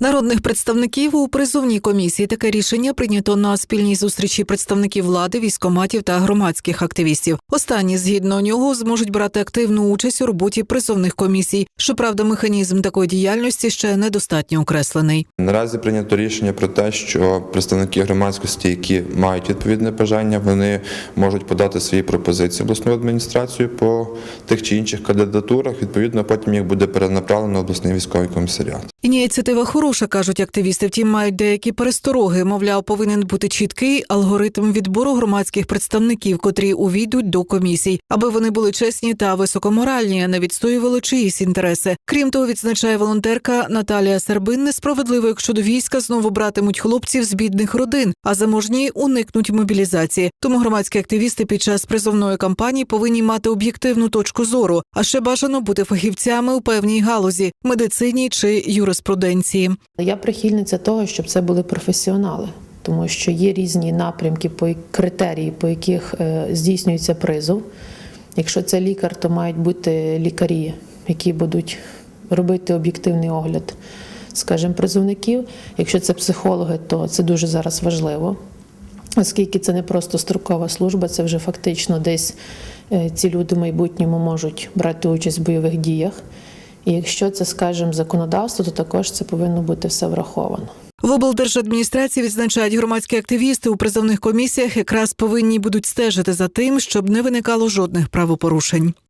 Народних представників у призовній комісії таке рішення прийнято на спільній зустрічі представників влади, військоматів та громадських активістів. Останні, згідно нього, зможуть брати активну участь у роботі призовних комісій. Щоправда, механізм такої діяльності ще недостатньо окреслений. Наразі прийнято рішення про те, що представники громадськості, які мають відповідне бажання, вони можуть подати свої пропозиції в обласну адміністрацію по тих чи інших кандидатурах. Відповідно, потім їх буде перенаправлено в обласний військовий комісаріат. Ініціатива хороша, кажуть активісти. Втім, мають деякі перестороги. Мовляв, повинен бути чіткий алгоритм відбору громадських представників, котрі увійдуть до комісій, аби вони були чесні та високоморальні, а не відстоювали чиїсь інтереси. Крім того, відзначає волонтерка Наталія Сербин. Несправедливо, якщо до війська знову братимуть хлопців з бідних родин, а заможні уникнуть мобілізації. Тому громадські активісти під час призовної кампанії повинні мати об'єктивну точку зору, а ще бажано бути фахівцями у певній галузі медицині чи юриспруденції. Я прихильниця того, щоб це були професіонали, тому що є різні напрямки по критерії, по яких е, здійснюється призов. Якщо це лікар, то мають бути лікарі, які будуть робити об'єктивний огляд, скажімо, призовників. Якщо це психологи, то це дуже зараз важливо. Оскільки це не просто строкова служба, це вже фактично десь е, ці люди в майбутньому можуть брати участь в бойових діях. І якщо це, скажімо, законодавство, то також це повинно бути все враховано. В облдержадміністрації відзначають громадські активісти у призовних комісіях якраз повинні будуть стежити за тим, щоб не виникало жодних правопорушень.